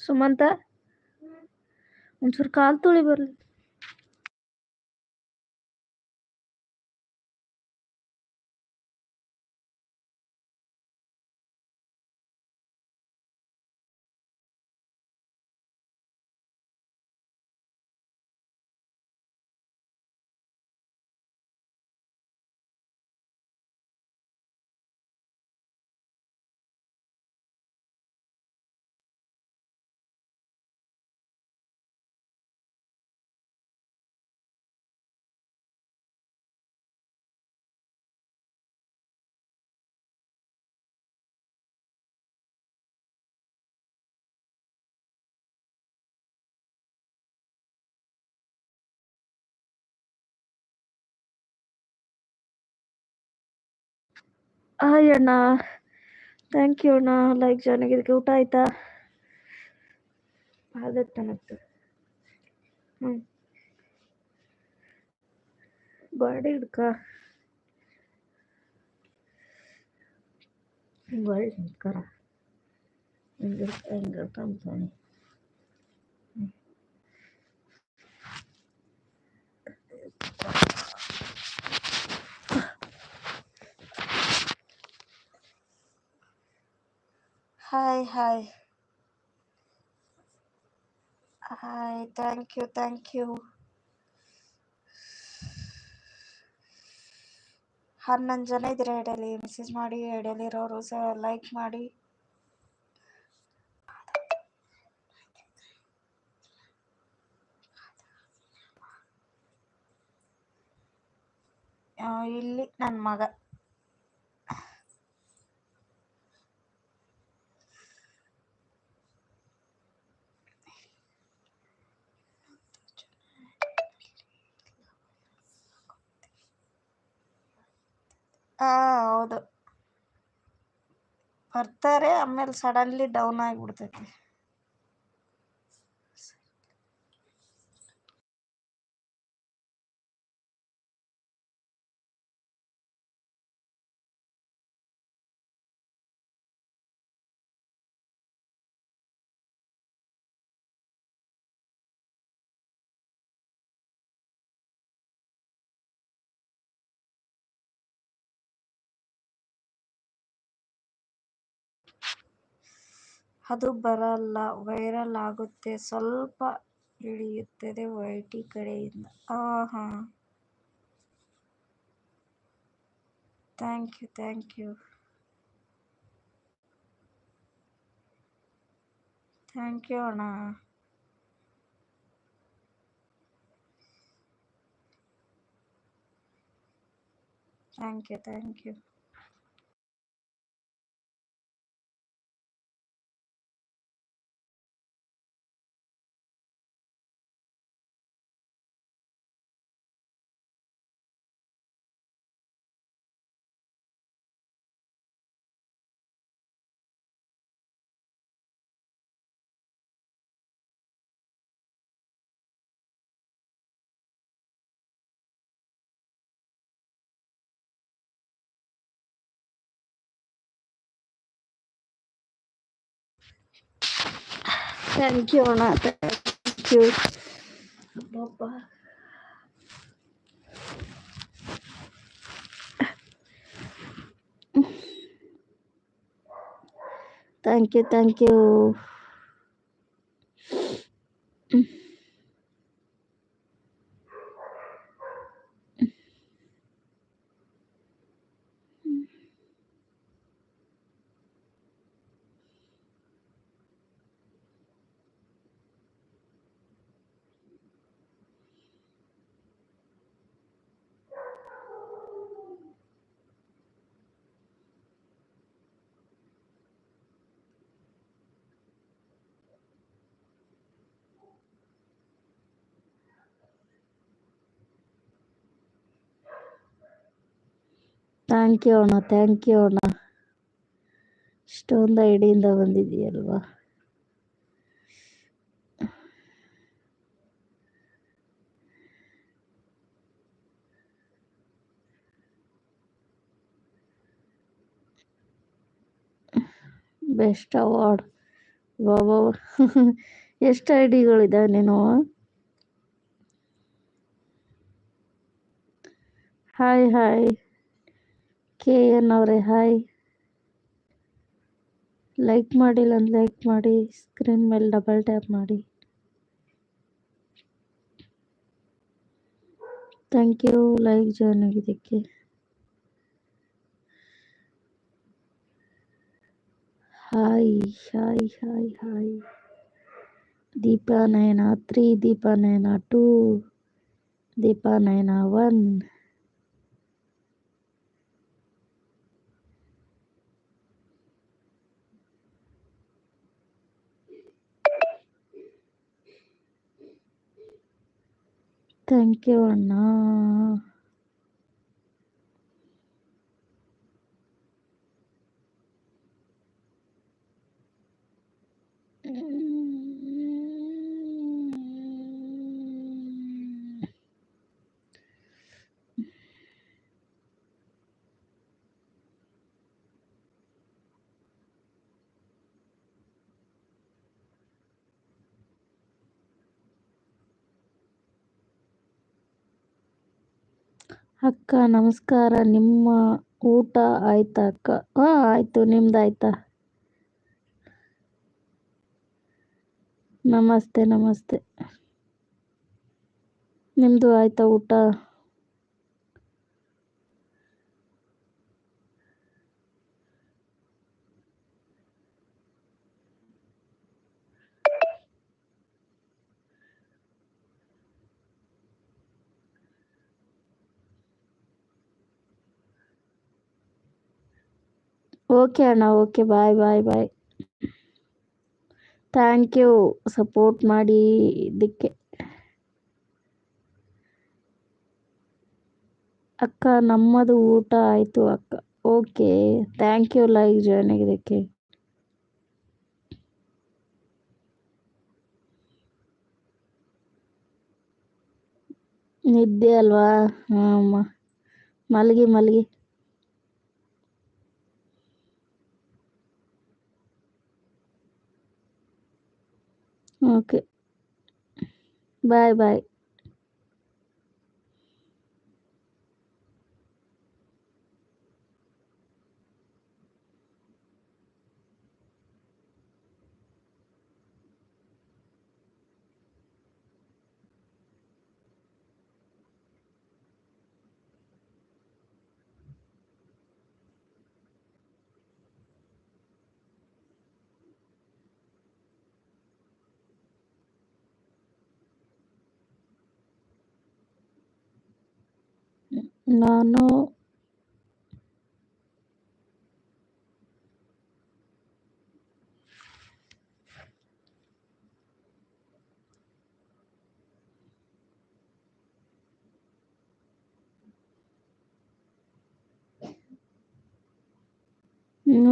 ಸುಮಂತ ಒಂಚೂರು ಕಾಲ್ ತುಳಿ ಹಾಯ್ ಅಣ್ಣ thank you ಅಣ್ಣ ಲೈಕ್ ಜಾಯ್ನ್ ಆಗಿದ್ದಕ್ಕೆ ಊಟ ಆಯ್ತಾ ಆಗತ್ತನತ್ತು ಹ್ಞೂ ಗಾಡಿ ಹಿಡ್ಕ ಹಿಂಗೆ ಒಳ್ಳೆ ನಿಂತ್ಕರ ಹಿಂಗೆ ಹಿಂಗೆ ಹಿಡ್ಕೊಂತಾನೆ hi hi hi thank you thank you ಹನ್ನೊಂದು ಜನ ಇದ್ರೆ ಐಡಿಯಲ್ಲಿ ಮೆಸೇಜ್ ಮಾಡಿ ಐಡಿಯಲ್ಲಿರೋರು ಸಹ ಲೈಕ್ ಮಾಡಿ. ಇಲ್ಲಿ ನನ್ನ ಮಗ. ಹಾ ಹೌದು. ಬರ್ತಾರೆ ಆಮೇಲೆ ಸಡನ್ಲಿ ಡೌನ್ ಆಗಿಬಿಡ್ತೈತಿ. ಅದು ಬರಲ್ಲ, ವೈರಲ್ ಆಗುತ್ತೆ, ಸ್ವಲ್ಪ ಇಳಿಯುತ್ತದೆ ವೈಟಿ ಕಡೆಯಿಂದ. ಆ ಹಾಂ thank you thank you. Thank you ಅಣ್ಣ. Thank you thank you. Thank you ಅಣ್ಣ ಥ್ಯಾಂಕ್ ಯು ಅಬ್ಬಬ್ಬಾ thank you thank you thank you ಅಣ್ಣ ಥ್ಯಾಂಕ್ ಯು ಅಣ್ಣ. ಇಷ್ಟೊಂದು ಐಡಿಯಿಂದ ಬಂದಿದೆಯಲ್ವಾ ಬೆಸ್ಟ್ ಅವಾರ್ಡ್ ಬಾಬಾ ಎಷ್ಟು ಐ ಡಿಗಳಿದಾವೆ ನೀನು ಹಾಯ್ ಹಾಯ್ ಕೆ ಎನ್ ಅವರೇ ಹಾಯ್. ಲೈಕ್ ಮಾಡಿಲ್ಲ ಅಂದ್ರೆ ಲೈಕ್ ಮಾಡಿ, ಸ್ಕ್ರೀನ್ ಮೇಲೆ ಡಬಲ್ ಟ್ಯಾಪ್ ಮಾಡಿ. ಥ್ಯಾಂಕ್ ಯು, ಲೈಕ್ ಜಾಯ್ನ್ ಆಗಿದ್ದಕ್ಕೆ. Hi hi hi hi. Deepa Nayana three, Deepa Nayana two, Deepa Nayana one. Thank you ಅಣ್ಣ ಅಕ್ಕ ನಮಸ್ಕಾರ. ನಿಮ್ಮ ಊಟ ಆಯ್ತಾ ಅಕ್ಕ? ಹಾ ಆಯ್ತು. ನಿಮ್ದಾಯ್ತಾ ನಮಸ್ತೆ ನಮಸ್ತೆ. ನಿಮ್ದು ಆಯ್ತಾ ಊಟ? ಓಕೆ ಅಣ್ಣ. Okay bye bye bye thank you support ಮಾಡಿ ಇದಕ್ಕೆ ಅಕ್ಕ, ನಮ್ಮದು ಊಟ ಆಯಿತು ಅಕ್ಕ. Okay thank you like join ಆಗಿದ್ದಕ್ಕೆ. ನಿದ್ದೆ ಅಲ್ವಾ? ಹಾಂ ಮಲಗಿ ಮಲಗಿ. ಓಕೆ ಬಾಯ್ ಬಾಯ್ ನಾನು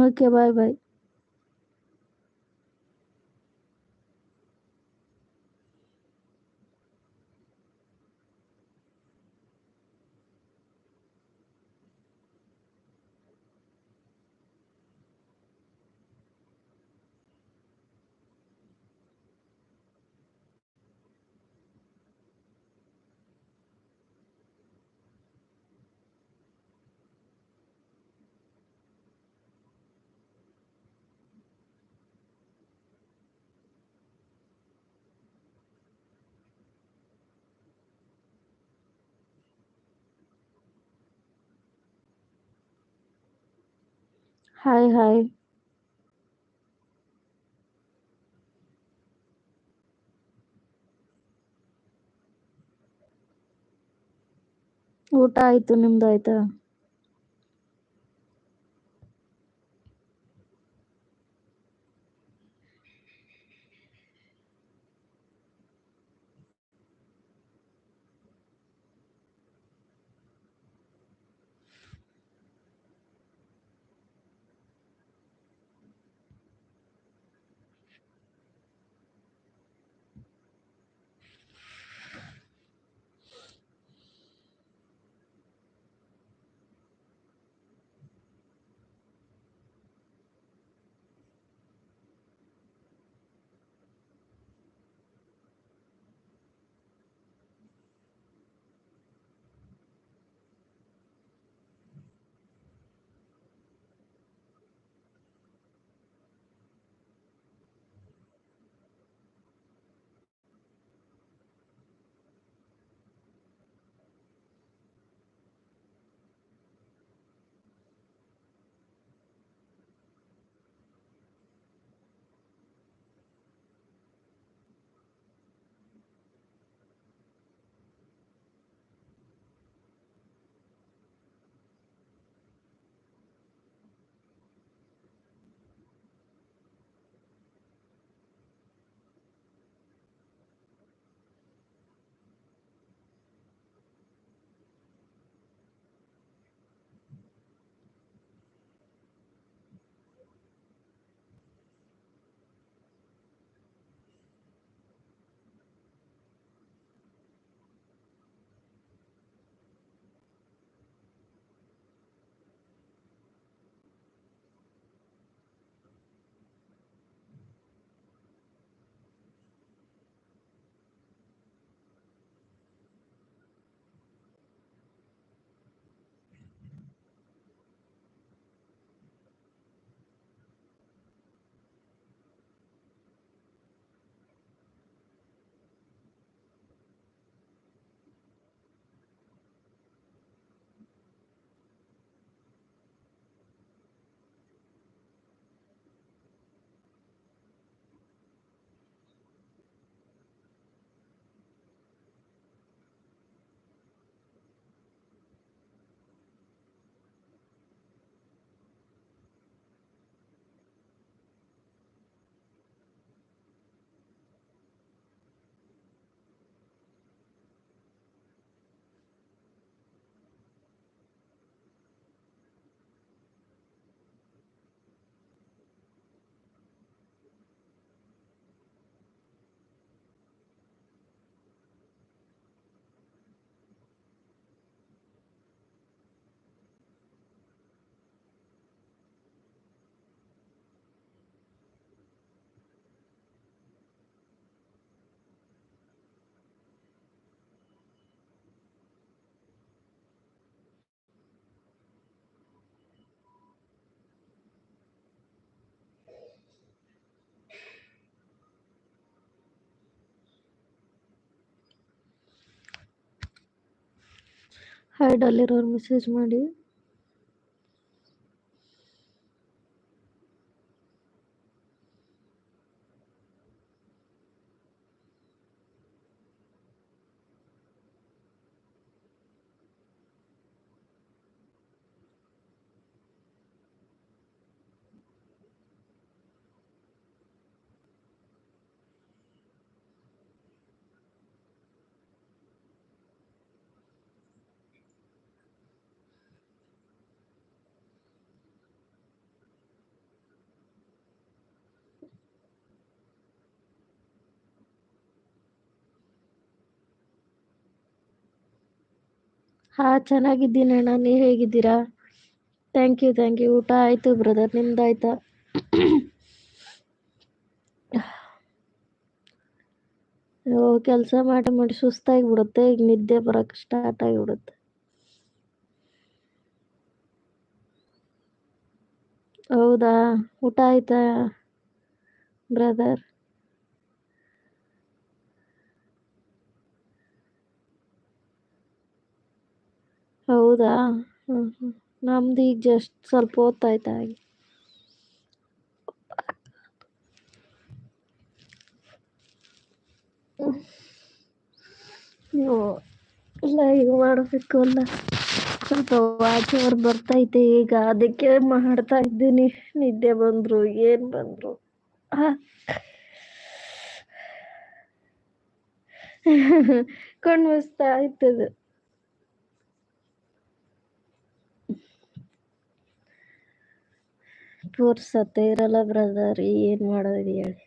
okay bye bye hi hi ಊಟ ಆಯ್ತು ನಿಮ್ದು ಆಯ್ತಾ ಹೈಡಲ್ಲಿರೋರು ಮೆಸೇಜ್ ಮಾಡಿ ಹಾ, ಚೆನ್ನಾಗಿದ್ದೀನಿ ಅಣ್ಣ. ನೀವು ಹೇಗಿದ್ದೀರಾ? ಥ್ಯಾಂಕ್ ಯು ಥ್ಯಾಂಕ್ ಯು ಊಟ ಆಯಿತು ಬ್ರದರ್ ನಿಮ್ದಾಯ್ತಾ? ಕೆಲಸ ಮಾಡಿ ಮಾಡಿ ಸುಸ್ತಾಗಿ ಬಿಡುತ್ತೆ. ಈಗ ನಿದ್ದೆ ಬರೋಕ್ಕೆ ಸ್ಟಾರ್ಟ್ ಆಗಿಬಿಡುತ್ತೆ. ಹೌದಾ? ಊಟ ಆಯ್ತಾ ಬ್ರದರ್ ಹೌದಾ? ಹ್ಞೂ ನಮ್ದು ಈಗ ಜಸ್ಟ್ ಸ್ವಲ್ಪ ಹೊತ್ತಾಯ್ತು ಇಲ್ಲ ಈಗ ಮಾಡಬೇಕು ಅಲ್ಲ. ಸ್ವಲ್ಪ ವಾಚ್ ಬರ್ತೈತೆ ಈಗ. ಅದಕ್ಕೆ ಮಾಡ್ತಾ ಇದ್ದೀನಿ. ನಿದ್ದೆ ಬಂದ್ರು, ಏನ್ ಬಂದ್ರು. ಕಣ್ಣು ಮುಚ್ತಾ ಆಯ್ತದ ಪುರ್ಸತ್ತೆ ಇರಲ್ಲ ಬ್ರದರ್ ಏನು ಮಾಡೋದು ಹೇಳಿ.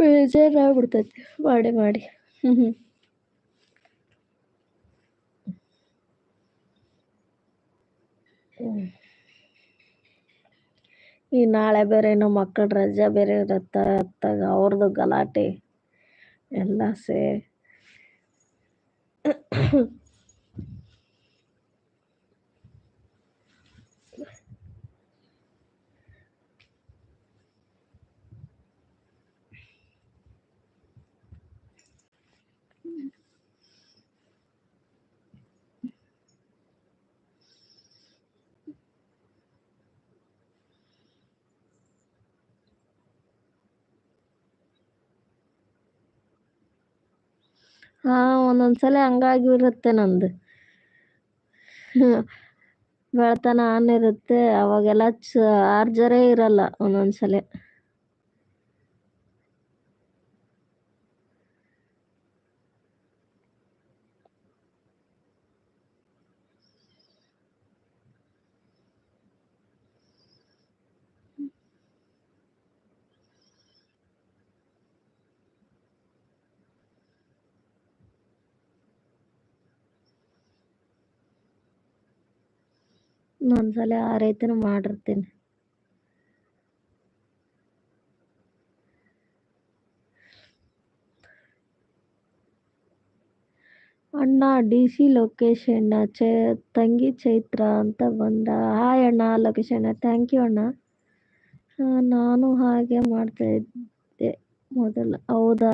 ಬೇಜಾರಾಗ್ಬಿಡ್ತೈತಿ. ಮಾಡಿ ಮಾಡಿ. ಹ್ಞೂ ಈ ನಾಳೆ ಬೇರೆ ನಮ್ಮ ಮಕ್ಕಳ ರಜಾ ಬೇರೆ ಇರತ್ತೆ, ಅತ್ತಾಗ ಅವ್ರದ್ದು ಗಲಾಟೆ. ಎಲ್ಲ ಸೇರಿ ಹಾ ಒಂದೊಂದ್ಸಲ ಹಂಗಾಗಿರುತ್ತೆ ನಂದು. ಬೆಳತನ ಆನ್ ಇರುತ್ತೆ ಅವಾಗೆಲ್ಲ ಚಾರ್ಜರೇ ಇರಲ್ಲ ಒಂದೊಂದ್ಸಲ. ಒಂದ್ಸಲ ಆ ರೀತಿನೂ ಮಾಡಿರ್ತೀನಿ. ಅಣ್ಣ, ಡಿ ಸಿ ಲೊಕೇಶನ್ ಚೈ, ತಂಗಿ ಚೈತ್ರ ಅಂತ ಬಂದ. ಹಾಯ್ ಅಣ್ಣ ಲೊಕೇಶನ್ ಥ್ಯಾಂಕ್ ಯು ಅಣ್ಣ. ನಾನು ಹಾಗೆ ಮಾಡ್ತಾ ಇದ್ದೆ ಮೊದಲು. ಹೌದಾ?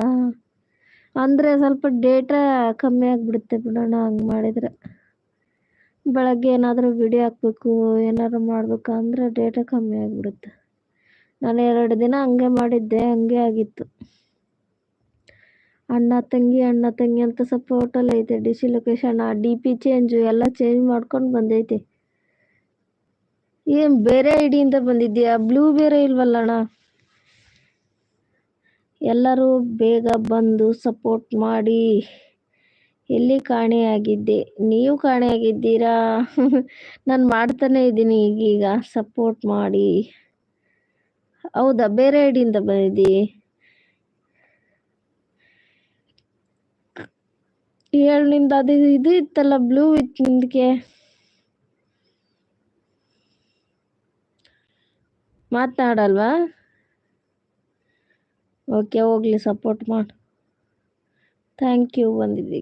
ಅಂದರೆ ಸ್ವಲ್ಪ ಡೇಟಾ ಕಮ್ಮಿ ಆಗಿಬಿಡುತ್ತೆ ಬಿಡೋಣ, ಹಂಗೆ ಮಾಡಿದರೆ. ಬೆಳಗ್ಗೆ ಏನಾದರೂ ವಿಡಿಯೋ ಹಾಕ್ಬೇಕು, ಏನಾದ್ರು ಮಾಡ್ಬೇಕು ಅಂದರೆ ಡೇಟಾ ಕಮ್ಮಿ ಆಗಿಬಿಡುತ್ತೆ. ನಾನು ಎರಡು ದಿನ ಹಂಗೆ ಮಾಡಿದ್ದೆ, ಹಂಗೆ ಆಗಿತ್ತು. ಅಣ್ಣ ತಂಗಿ ಅಣ್ಣ ತಂಗಿ ಅಂತ ಸ್ವಲ್ಪ ಹೋಟೆಲ್ ಐತೆ D C location D P change ಎಲ್ಲ ಚೇಂಜ್ ಮಾಡ್ಕೊಂಡು ಬಂದೈತೆ. ಏನು ಬೇರೆ ಐಡಿಯಿಂದ ಬಂದಿದ್ದೀಯಾ? ಬ್ಲೂ ಬೇರೆ ಇಲ್ವಲ್ಲ ಅಣ್ಣ? ಎಲ್ಲರೂ ಬೇಗ ಬಂದು ಸಪೋರ್ಟ್ ಮಾಡಿ. ಎಲ್ಲಿ ಕಾಣೆಯಾಗಿದ್ದೆ? ನೀವು ಕಾಣೆಯಾಗಿದ್ದೀರಾ? ನಾನು ಮಾಡ್ತಾನೆ ಇದ್ದೀನಿ ಈಗೀಗ ಸಪೋರ್ಟ್ ಮಾಡಿ. ಹೌದಾ? ಬೇರೆ ಐಡಿಯಿಂದ ಬಂದಿದ್ದಿ? ಹೇಳು ನಿಂದ ಅದು ಇದು ಇತ್ತಲ್ಲ ಬ್ಲೂ ಇತ್ತು ನಿಂದಕ್ಕೆ. ಮಾತನಾಡಲ್ವಾ? ಓಕೆ ಹೋಗ್ಲಿ ಸಪೋರ್ಟ್ ಮಾಡು. ಥ್ಯಾಂಕ್ ಯು ಬಂದಿದ್ದಿ.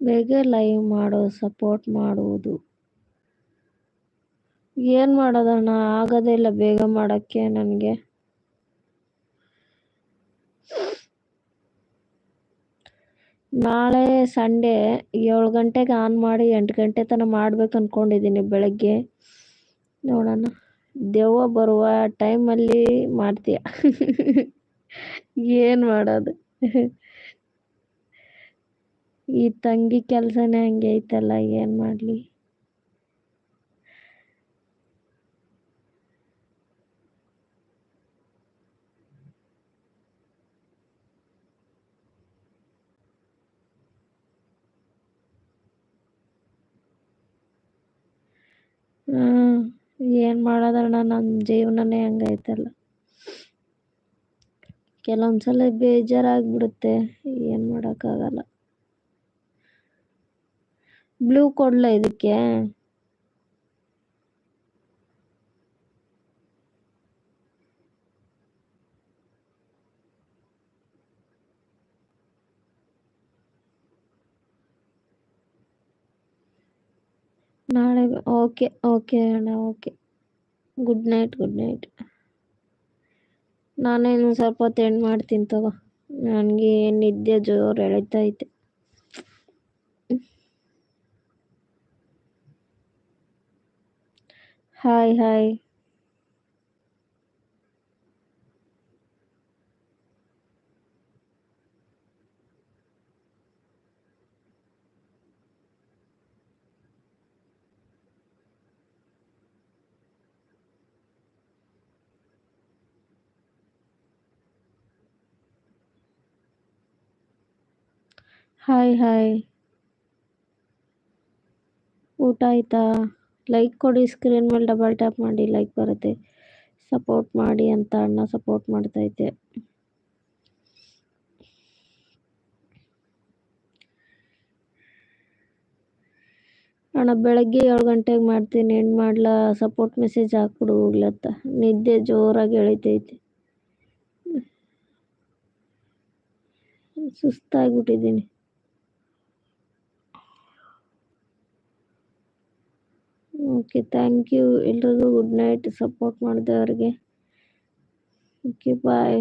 ಬೇಗ ಲೈವ್ ಮಾಡೋ ಸಪೋರ್ಟ್ ಮಾಡುವುದು. ಏನು ಮಾಡೋದಣ್ಣ? ಆಗೋದೇ ಇಲ್ಲ ಬೇಗ ಮಾಡೋಕ್ಕೆ ನನಗೆ. ನಾಳೆ ಸಂಡೇ ಏಳು ಗಂಟೆಗೆ ಆನ್ ಮಾಡಿ ಎಂಟು ಗಂಟೆ ತನಕ ಮಾಡ್ಬೇಕು ಅಂದ್ಕೊಂಡಿದ್ದೀನಿ ಬೆಳಗ್ಗೆ. ನೋಡೋಣ. ದೆವ್ವ ಬರುವ ಟೈಮಲ್ಲಿ ಮಾಡ್ತೀಯ. ಏನು ಮಾಡೋದು? ಈ ತಂಗಿ ಕೆಲಸನೇ ಹಂಗೆ ಐತಲ್ಲ, ಏನು ಮಾಡಲಿ? ಏನು ಮಾಡೋದಣ್ಣ ನನ್ನ ಜೀವನನೇ ಹಂಗೈತಲ್ಲ ಕೆಲವೊಂದ್ಸಲ ಬೇಜಾರಾಗ್ಬಿಡುತ್ತೆ, ಏನು ಮಾಡೋಕ್ಕಾಗಲ್ಲ. ಬ್ಲೂ ಕೊಡ್ಲ ಇದಕ್ಕೆ. ನಾಳೆ ಓಕೆ ಓಕೆ ಅಣ್ಣ, okay. Good night good night. ನಾನೇನು ಸ್ವಲ್ಪ ಹೊತ್ತು ಎಂಡ್ ಮಾಡ್ತೀನಿ ತಗೋ. ನನಗೆ ನಿದ್ದೆ ಜೋರು ಎಳಿತೈತೆ. ಹಾಯ್ ಹಾಯ್ ಹಾಯ್ ಹಾಯ್ ಊಟ ಆಯ್ತಾ ಲೈಕ್ ಕೊಡಿ ಸ್ಕ್ರೀನ್ ಮೇಲೆ ಡಬಲ್ ಟ್ಯಾಪ್ ಮಾಡಿ ಲೈಕ್ ಬರುತ್ತೆ. ಸಪೋರ್ಟ್ ಮಾಡಿ ಅಂತ ಅಣ್ಣ ಸಪೋರ್ಟ್ ಮಾಡ್ತೈತೆ ಅಣ್ಣ, ಬೆಳಗ್ಗೆ ಏಳು ಗಂಟೆಗೆ ಮಾಡ್ತೀನಿ. ಏನು ಮಾಡ್ಲಾ ಸಪೋರ್ಟ್ ಮೆಸೇಜ್ ಹಾಕ್ಬಿಡು ಹೋಗ್ಲತ್ತ ನಿದ್ದೆ ಜೋರಾಗಿ ಎಳಿತೈತೆ. ಸುಸ್ತಾಗ್ಬಿಟ್ಟಿದ್ದೀನಿ. ಓಕೆ ಥ್ಯಾಂಕ್ ಯು ಎಲ್ರಿಗೂ good night support ಮಾಡಿದವ್ರಿಗೆ. Okay bye